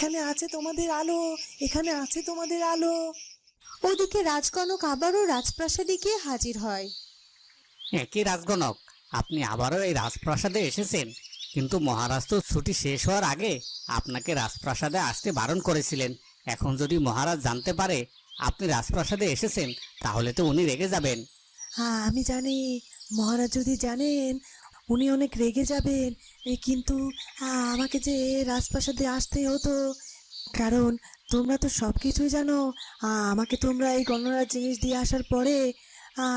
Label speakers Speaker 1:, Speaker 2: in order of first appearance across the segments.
Speaker 1: এখানে আছে তোমাদের আলো এখানে আছে তোমাদের আলো।
Speaker 2: ওদিকে রাজকনক আবারও রাজপ্রাসাদে গিয়ে হাজির হয়।
Speaker 3: একই রাজগণক আপনি আবারও এই রাজপ্রাসাদে এসেছেন। কিন্তু মহারাজ তো ছুটি শেষ হওয়ার আগে আপনাকে রাজপ্রাসাদে আসতে বারণ করেছিলেন। এখন যদি মহারাজ জানতে পারে আপনি রাজপ্রাসাদে এসেছেন তাহলে তো উনি রেগে যাবেন।
Speaker 1: হ্যাঁ আমি জানি। মহারাজ যদি জানেন উনি অনেক রেগে যাবেন। কিন্তু আমাকে যে রাজপ্রাসাদে আসতেই হতো। কারণ, তোমরা তো সব কিছুই জানো আমাকে তোমরা এই গণনার জিনিস দিয়ে আসার পরে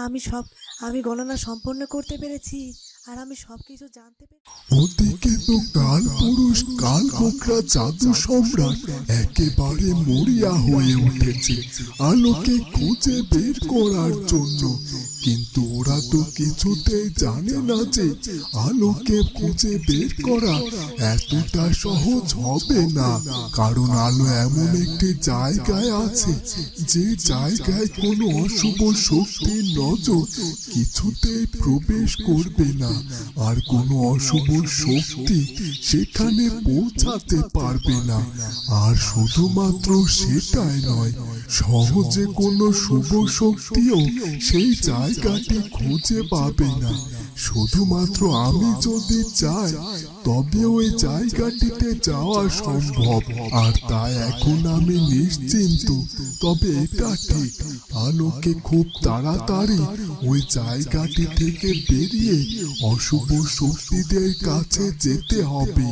Speaker 1: আমি সব, আমি গণনা সম্পন্ন করতে পেরেছি। আর আমি সব কিছু জানতে পেরেছি
Speaker 4: কাল পুরুষ কাল কোকরা জাদু সম্রাট একেবারে মরিয়া হয়ে উঠেছে। আলোকে খুঁজে বের করার জন্য কিন্তু ওরা তো কিছুতেই জানে না যে আলোকে খুঁজে বের করা এতটা সহজ হবে না। কারণ আলো এমন একটি জায়গায় আছে যে জায়গায় কোনো অশুভ শক্তির নজর কিছুতেই প্রবেশ করবে না। আর কোনো অশুভ শক্তি সেখানে পৌঁছাতে পারবে না। আর শুধুমাত্র সেটাই নয় সহজে কোনো শুভ শক্তিও সেই জায়গাটি খুঁজে পাবে না। শুধুমাত্র আমি যদি চাই তবে ওই জায়গাটিতে যাওয়া সম্ভব। আর তাই এখন আমি নিশ্চিন্ত। তবে এটা ঠিক। আলোকে খুব তাড়াতাড়ি ওই জায়গাটি থেকে বেরিয়ে অশুভ শক্তিদের কাছে যেতে হবে।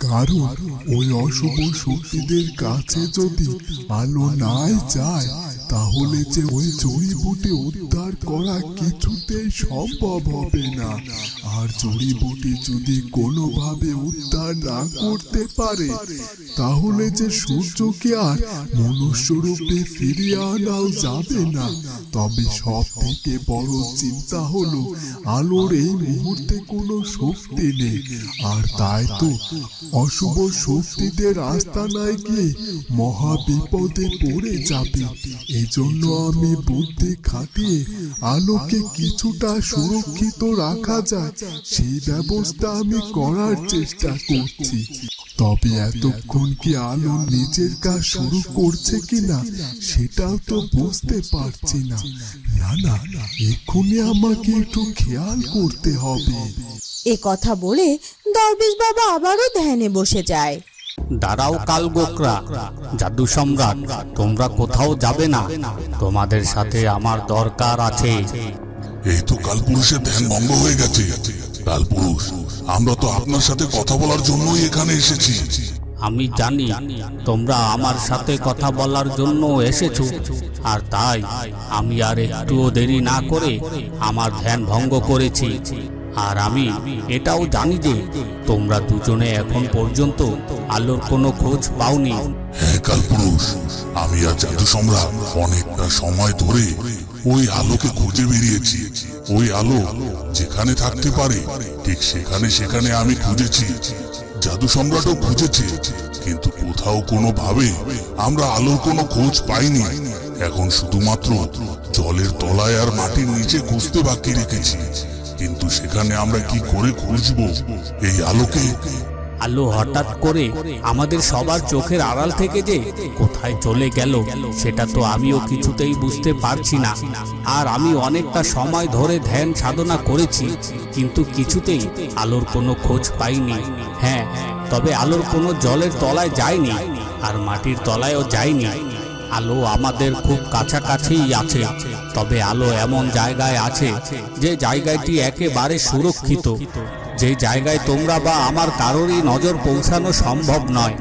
Speaker 4: কারণ ওই অশুভ শক্তিদের কাছে যদি আলো নাই যায় তাহলে যে ওই জড়িবুটি উদ্ধার করা কিছুতেই সম্ভব হবে না। আর জড়িবুটি যদি কোনোভাবে উদ্ধার না করতে পারে, তাহলে যে সূর্যকে আর মনুষ্যরূপে ফিরিয়ে আনাও যাবে না। তবে সব থেকে বড় চিন্তা হলো, আলোর এই মুহূর্তে কোনো শক্তি নেই। আর তাই তো অশুভ শক্তিদের আস্তানায় গিয়ে মহা বিপদে পড়ে যাবে। এজন্য আমি বুদ্ধি খাটিয়ে আলোকে কিছুটা সুরক্ষিত রাখা যায়। সেই ব্যবস্থা আমি করার চেষ্টা করছি। তবে এতক্ষণ কি আলো নিজের কাজ শুরু করছে কিনা, সেটাও তো বুঝতে পারছি না। না না, এক্ষুনি আমাকে একটু খেয়াল করতে হবে।
Speaker 2: এ কথা বলে দরবেশ বাবা আবারও ধ্যানে বসে যায়।
Speaker 3: দাঁড়াও কাল গোকরা জাদু সম্রাট তোমরা কোথাও যাবে না তোমাদের সাথে আমার দরকার আছে।
Speaker 5: এই তো কালপুরুষের ধ্যান ভঙ্গ হয়ে গেছে। কালপুরুষ আমরা তো আপনার সাথে কথা বলার জন্যই এখানে এসেছি।
Speaker 3: আমি জানি তোমরা আমার সাথে কথা বলার জন্য এসেছ আর তাই আমি আর একটুও দেরি না করে আমার ধ্যান ভঙ্গ করেছি। আর আমি এটাও জানি যে তোমরা দুজনে এখন পর্যন্ত আলোর কোনো খোঁজ পাওনি।
Speaker 5: আমি আর জাদু সম্রাট অনেকটা সময় ধরে ওই আলোকে খুঁজে বেরিয়েছি। ওই আলো যেখানে থাকতে পারে, ঠিক সেখানে সেখানে আমি খুঁজেছি। জাদু সম্রাটও খুঁজেছে, কিন্তু কোথাও কোনো ভাবে আমরা আলোর কোনো খোঁজ পাইনি। এখন শুধুমাত্র জলের তলায় আর মাটির নিচে খুঁজতে বাকি রেখেছি। কিন্তু সেখানে আমরা কি করে খুঁজবো? এই আলোকে?
Speaker 3: আলো হঠাৎ করে আমাদের সবার চোখের আড়াল থেকে যে কোথায় চলে গেল, সেটা তো আমিও কিছুতেই বুঝতে পারছি না। আর আমি অনেকটা সময় ধরে ধ্যান সাধনা করেছি, কিন্তু কিছুতেই আলোর কোনো খোঁজ পাইনি। হ্যাঁ তবে আলোর কোনো জলের তলায় যায়নি আর মাটির তলায়ও যায়নি আলো আমাদের খুব কাছাকাছিই আছে। তবে আলো এমন জায়গায় আছে যে জায়গাটি একেবারে সুরক্ষিত। যে জায়গায় তোমরা বা আমার কারোরই নজর পৌঁছানো সম্ভব নয়।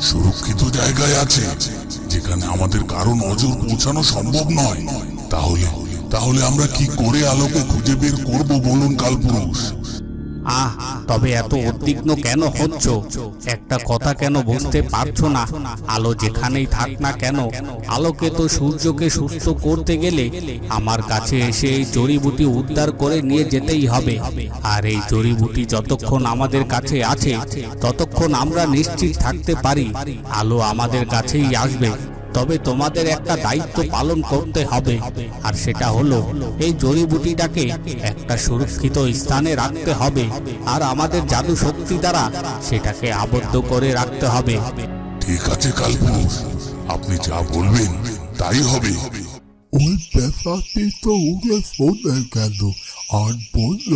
Speaker 5: সুরক্ষিত জায়গায় আছে, যেখানে আমাদের কারও নজর পৌঁছানো সম্ভব নয়। তাহলে তাহলে আমরা কি করে আলোকে খুঁজে বের করব বলুন কালপুরুষ?
Speaker 3: আহ, তবে এত উদ্বিগ্ন কেন হচ্ছ? একটা কথা কেন বুঝতে পারছ না? আলো যেখানেই থাক না কেন, আলোকে তো সূর্যকে সুস্থ করতে গেলে আমার কাছে এসে এই জড়িবুটি উদ্ধার করে নিয়ে যেতেই হবে। আর এই জড়িবুটি যতক্ষণ আমাদের কাছে আছে, ততক্ষণ আমরা নিশ্চিত থাকতে পারি, আলো আমাদের কাছেই আসবে। তবে তোমাদের একটা দায়িত্ব পালন করতে হবে আর সেটা হলো এই জড়িবুটিটাকে একটা সুরক্ষিত স্থানে রাখতে হবে আর আমাদের জাদু শক্তি দ্বারা সেটাকে আবদ্ধ করে রাখতে হবে।
Speaker 5: ঠিক আছে কালপুরুষ। আপনি যা বলবেন তাই হবে।
Speaker 6: ওই পেশাটি তো উড়ে চলে গেল আর বলল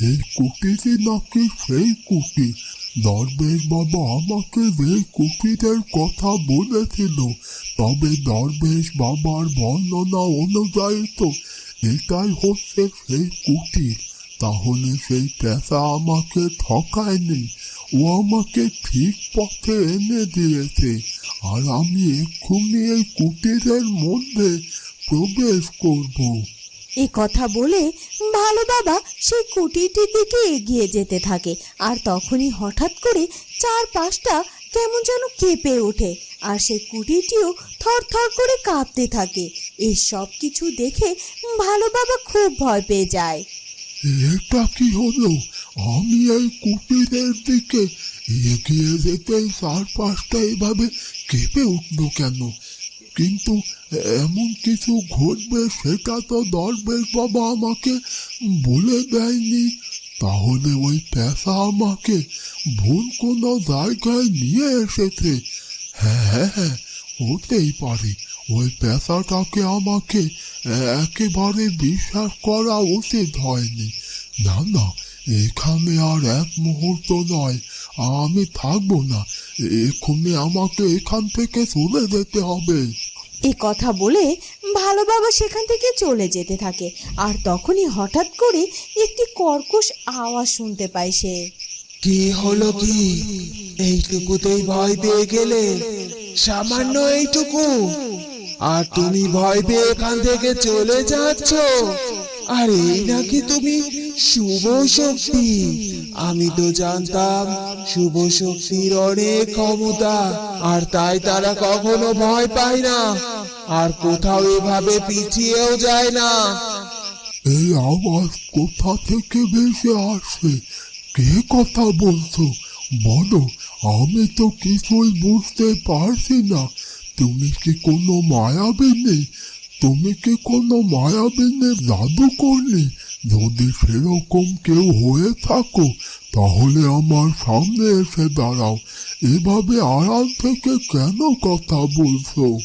Speaker 6: এই কুটিটি নাকি সেই কুটি? দরবেশ বাবা আমাকে এই কুটিরের কথা বলেছিল, তবে দরবেশ বাবার বর্ণনা অনুযায়ী তো এটাই হচ্ছে সেই কুটির। তাহলে সেই পেশা আমাকে ঠকায়নি, ও আমাকে ঠিক পথে এনে দিয়েছে, আর আমি এক্ষুনি এই কুটিরের মধ্যে প্রবেশ করব।
Speaker 2: এ কথা বলে ভালো বাবা সেই কুটিরটির দিকে এগিয়ে যেতে থাকে আর তখনই হঠাৎ করে চার পাঁচটা কেমন যেন কেঁপে ওঠে আর সেই কুটিরটিও থরথর করে কাঁপতে থাকে। এই সব কিছু দেখে ভালো বাবা খুব ভয় পেয়ে যায়।
Speaker 6: এটা কি হলো? আমি এই কুটিরের দিকে এগিয়ে যেতে চার পাঁচটা এভাবে কেঁপে উঠল কেন? কিন্তু এমন কিছু ঘটবে সেটা তো দরবেশ বাবা আমাকে বলে দেয়নি। তাহলে ওই পেশা আমাকে ভুল কোনো জায়গায় নিয়ে এসেছে। হ্যাঁ হ্যাঁ হ্যাঁ হতেই পারে। ওই পেশাটাকে আমাকে একেবারে বিশ্বাস করা উচিত হয়নি। না না, এখানে আর এক মুহূর্ত নয়। আমি থাকব না। এক্ষুনি আমাকে এখান থেকে চলে যেতে হবে।
Speaker 2: এ কথা বলে ভালো বাবা সেখান থেকে চলে যেতে থাকে। আর তখনই হঠাৎ করে একটি কর্কশ আওয়াজ শুনতে পায় সে।
Speaker 7: কি হলো কি? এইটুকুতেই ভয় পেয়ে গেলে। সামান্য এইটুকু। আর তুমি ভয় পেয়ে এখান থেকে চলে যাচ্ছ? আর নাকি তুমি শুভ শক্তি? আমি তো জানতাম শুভ শক্তির অনেক ক্ষমতা, আর তাই তারা কখনো ভয় পায় না, আর কোথাও এভাবে পিছিয়েও যায় না।
Speaker 6: এই আওয়াজ কোথা থেকে ভেসে আসছে? কে কথা বলছো? বলো, আমি তো কিছুই বুঝতে পারছি না। তুমি কি কোনো মায়াবিনী? তুমি কি কোনো মায়াবিনী জাদু করনি যদি সেরকম কেউ হয়ে থাকো, তাহলে আমার সামনে এসে দাঁড়াও। এভাবে আড়াল থেকে কেন কথা বলছো?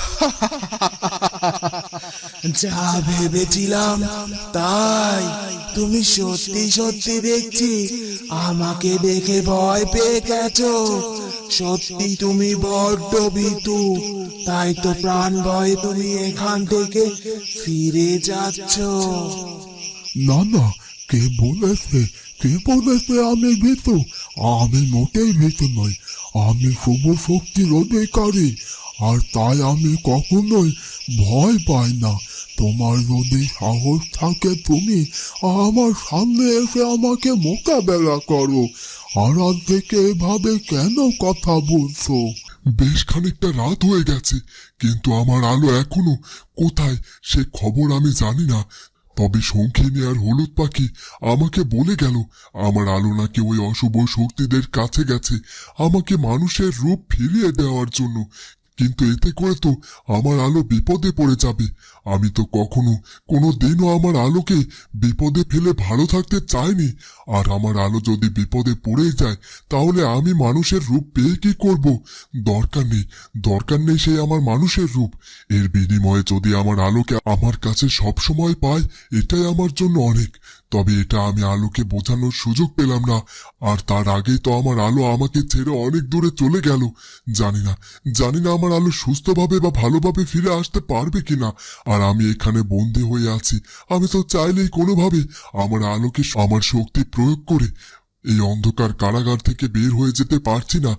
Speaker 7: যা ভেবেছিলাম, তাই তুমি সত্যি সত্যি দেখছি, আমাকে দেখে ভয় পেয়ে গেছো। সত্যি তুমি বড্ড ভীতু তাই তো প্রাণ ভয়ে তুমি এখান থেকে ফিরে যাচ্ছ।
Speaker 6: না না, কে বলেছে কে বলেছে আমি ভীতু? আমি মোটেই ভীতু নই, আমি শুভ শক্তির অধিকারী, আর তাই আমি কখনোই ভয় পাই না। তোমার যদি সাহস থাকে তুমি আমার সামনে এসে আমাকে মোকাবেলা করো। আড়াল থেকে এভাবে কেন কথা বলছো? বেশ খানিকটা রাত হয়ে গেছে, কিন্তু আমার আলো এখনও কোথায় সে খবর আমি জানি না। তবে শঙ্খিনী আর হলুদ পাখি আমাকে বলে গেল, আমার আলো নাকি ওই অশুভ শক্তিদের কাছে গেছে, আমাকে মানুষের রূপ ফিরিয়ে দেওয়ার জন্য কিন্তু এতে করে তো আমার আলো বিপদে পড়ে যাবে। আমি তো কখনো কোনো দিনও আমার আলোকে বিপদে ফেলে ভালো থাকতে চাইনি। আর আমার আলো যদি বিপদে পড়ে যায়, তাহলে আমি মানুষের রূপ পেয়ে কি করব? দরকার নেই দরকার নেই সেই আমার মানুষের রূপ। এর বিনিময়ে যদি আমার আলোকে আমার কাছে সব সময় পায়, এটাই আমার জন্য অনেক। তবে এটা আমি আলোকে বোঝানোর সুযোগ পেলাম না। আর তার আগেই তো আমার আলো আমাকে ছেড়ে অনেক দূরে চলে গেল। জানি না জানি না আমার আলো সুস্থভাবে বা ভালোভাবে ফিরে আসতে পারবে কিনা। আর আমি এখানে বন্দি হয়ে আছি। আমি তো চাইলেই কোনোভাবে আমার আলোকে আমার শক্তি প্রয়োগ করে এই অন্ধকার কারাগার থেকে বের হয়ে যেতে পারছি না।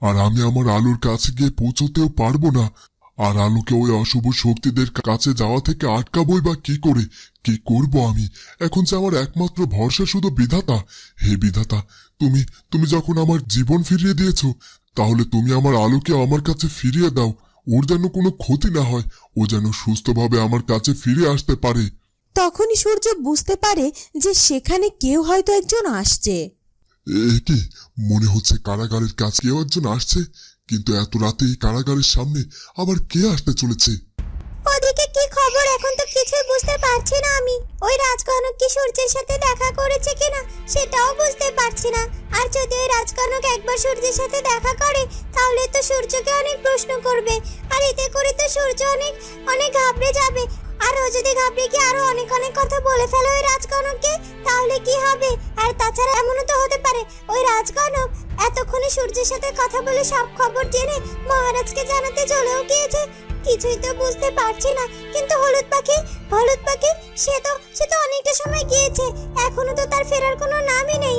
Speaker 6: আর আমি আমার আলোর কাছে গিয়ে পৌঁছতেও পারব না। আর আলুকে ওই অশুভ শক্তিদের কাছে যাওয়া থেকে আটকাবই বা কি করে? কি করব আমি? এখন যে আমার একমাত্র ভরসা শুধু বিধাতা। হে বিধাতা তুমি তুমি যখন আমার জীবন ফিরিয়ে দিয়েছ তাহলে তুমি আমার আলুকে আমার কাছে ফিরিয়ে দাও। ওর যেন কোনো ক্ষতি না হয় ও যেন সুস্থভাবে আমার কাছে ফিরে আসতে পারে।
Speaker 2: তখনই সূর্য বুঝতে পারে যে সেখানে কেউ হয়তো একজন আসছে।
Speaker 6: এ কি? মনে হচ্ছে কারাগারের কাছে কেউ একজন আসছে? কিন্তু এত রাতে কারাগারের সামনে আবার কে আসতে চলেছে?
Speaker 8: ওদিকে কি খবর? এখন তো কিছুই বুঝতে পারছি না আমি। ওই রাজকনক কি সূর্যের সাথে দেখা করেছে কিনা, সেটাও বুঝতে পারছি না। আর যদি ওই রাজকনক একবার সূর্যের সাথে দেখা করে, তাহলে তো সূর্যকে অনেক প্রশ্ন করবে। আর এতে করে তো সূর্য অনেক অনেক ঘাবড়ে যাবে। আর ও যদি ঘাবড়ে গিয়ে আরও অনেক অনেক কথা বলে ফেলে ওই রাজকনককে, তাহলে কি হবে? আর তাছাড়া এমনও তো হতে পারে, ওই রাজকনক এতক্ষণে সূর্যের সাথে কথা বলে সব খবর জেনে মহারাজকে জানাতে চলেও গিয়েছে। কিছুই তো বুঝতে পারছি না, কিন্তু হলুদ পাখি হলুদ পাখি, সে তো সে তো অনেকটা সময় গিয়েছে, এখনও তো তার ফেরার কোনো নামই নেই।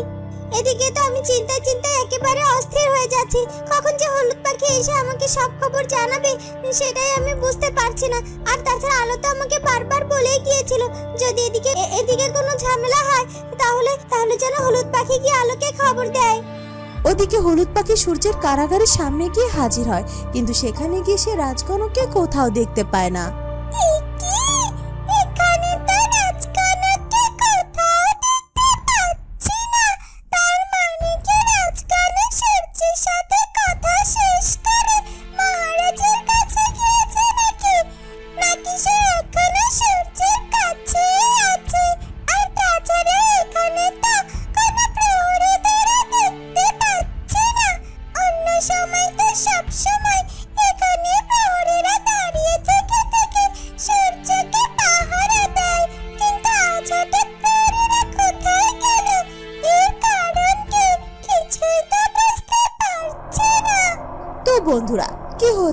Speaker 8: এদিকে তো আমি চিন্তায় চিন্তায় একেবারে অস্থির হয়ে যাচ্ছি। কখন যে হলুদ পাখি এসে আমাকে সব খবর জানাবে সেটাই আমি বুঝতে পারছি না। আর তাছাড়া আলো তো আমাকে বারবার বলেই গিয়েছিল যদি এদিকে এদিকে কোনো ঝামেলা হয় তাহলে তাহলে যেন হলুদ পাখি গিয়ে আলোকে খবর দেয়।
Speaker 2: ওদিকে হলুদ পাখি সূর্যের কারাগারের সামনে গিয়ে হাজির হয় কিন্তু সেখানে গিয়ে সে রাজকনককে কোথাও দেখতে পায় না।